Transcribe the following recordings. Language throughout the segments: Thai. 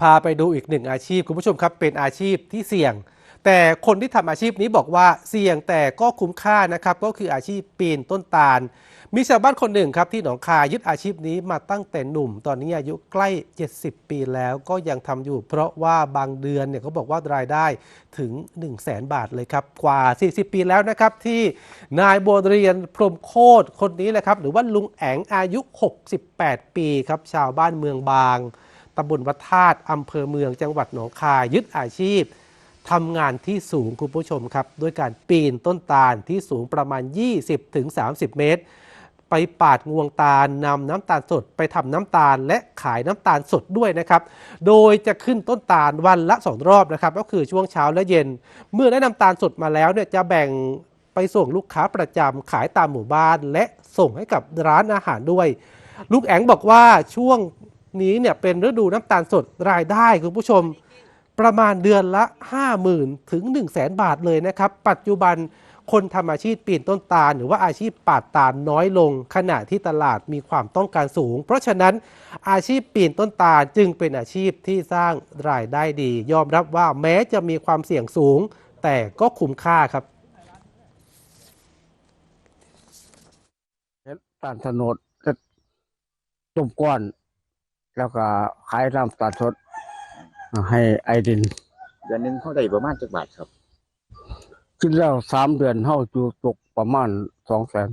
พาไปดูอีกหนึ่งอาชีพคุณผู้ชมครับ เป็นอาชีพที่เสี่ยง แต่คนที่ทำอาชีพนี้บอกว่าเสี่ยงแต่ก็คุ้มค่านะครับ ก็คืออาชีพปีนต้นตาล มีชาวบ้านคนหนึ่งครับที่หนองคายยึดอาชีพนี้มาตั้งแต่หนุ่ม ตอนนี้อายุใกล้ 70 ปีแล้วก็ยังทำอยู่ เพราะว่าบางเดือนเนี่ยเขาบอกว่ารายได้ถึง 1 0 0 0 0แสนบาทเลยครับ กว่า 40 ปีแล้วนะครับที่นายบัวเรียนพรมโคตรคนนี้แหละครับหรือว่าลุงแองอายุ 68 ปีครับชาวบ้านเมืองบาง ตำบลวัดธาตุอำเภอเมืองจังหวัดหนองคายยึดอาชีพทำงานที่สูงคุณผู้ชมครับด้วยการปีนต้นตาลที่สูงประมาณ 20-30 เมตร ไปปาดงวงตาลนำน้ำตาลสดไปทำน้ำตาลและขายน้ำตาลสดด้วยนะครับ โดยจะขึ้นต้นตาลวันละสองรอบนะครับ ก็คือช่วงเช้าและเย็น เมื่อได้น้ำตาลสดมาแล้วเนี่ยจะแบ่งไปส่งลูกค้าประจำขายตามหมู่บ้าน และส่งให้กับร้านอาหารด้วย ลูกแองบอกว่าช่วง นี้เนี่ยเป็นฤดูน้ำตาลสดรายได้คุณผู้ชมประมาณเดือนละ 50,000 ถึง 1 0 0 0 0แสนบาทเลยนะครับ ปัจจุบันคนทำอาชีพปีนต้นตาล หรือว่าอาชีพปาดตาลน้อยลง ขณะที่ตลาดมีความต้องการสูง เพราะฉะนั้นอาชีพปีนต้นตาลจึงเป็นอาชีพที่สร้างรายได้ดี ยอมรับว่าแม้จะมีความเสี่ยงสูง แต่ก็คุ้มค่าครับเฮ็ดตาลถนดก็ต้มก้อน แล้วก็ขายน้ำตาลสดให้ไอดิน เดือนหนึงเขาได้ประมาณจักบาทครับคิดแล้วสามเดือนเฮาอยู่ตกประมาณสองแสน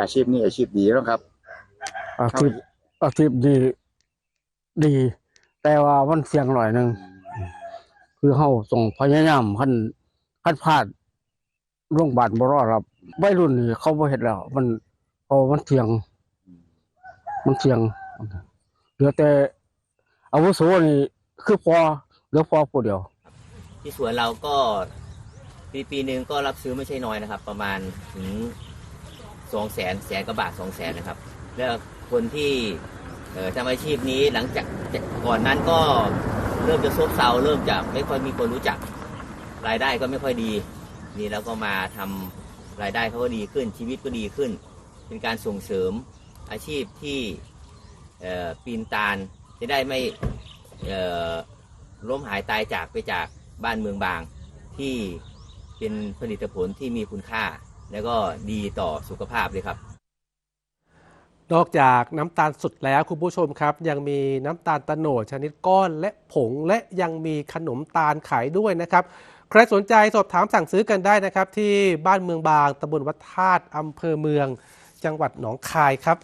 อาชีพนี้อาชีพดีแล้วครับ อาชีพอาชีพดีดี แต่ว่ามันเสี่ยงหน่อยหนึงคือเฮาส่งพยายามคันคันพลาดโรงพยาบาลบ่รอดครับวัยรุ่นนี่เขาบ่เฮ็ดแล้ว มันเพราะมันเสี่ยง มันเสี่ยงเหลือแต่อาวุโสนี่คือพอเหลือพอผู้เดียว ที่สวนเราก็ปีปีหนึ่งก็รับซื้อไม่ใช่น้อยนะครับ ประมาณถึงสองแสนแสนกว่าบาทสองแสนนะครับ แล้วคนที่เออทำอาชีพนี้หลังจากก่อนนั้นก็เริ่มจะซบเซาเริ่มจะไม่ค่อยมีคนรู้จักรายได้ก็ไม่ค่อยดี นี่แล้วก็มาทำรายได้เขาก็ดีขึ้นชีวิตก็ดีขึ้น เป็นการส่งเสริม อาชีพที่ปีนตาลจะได้ไม่ล้มหายตายจากไปจากบ้านเมืองบางที่เป็นผลิตผลที่มีคุณค่า แล้วก็ดีต่อสุขภาพเลยครับ นอกจากน้ำตาลสดแล้วคุณผู้ชมครับ ยังมีน้ำตาลตะโนดชนิดก้อนและผงและยังมีขนมตาลขายด้วยนะครับ ใครสนใจสอบถามสั่งซื้อกันได้นะครับ ที่บ้านเมืองบางตำบลวัดธาตุอำเภอเมือง จังหวัดหนองคายครับ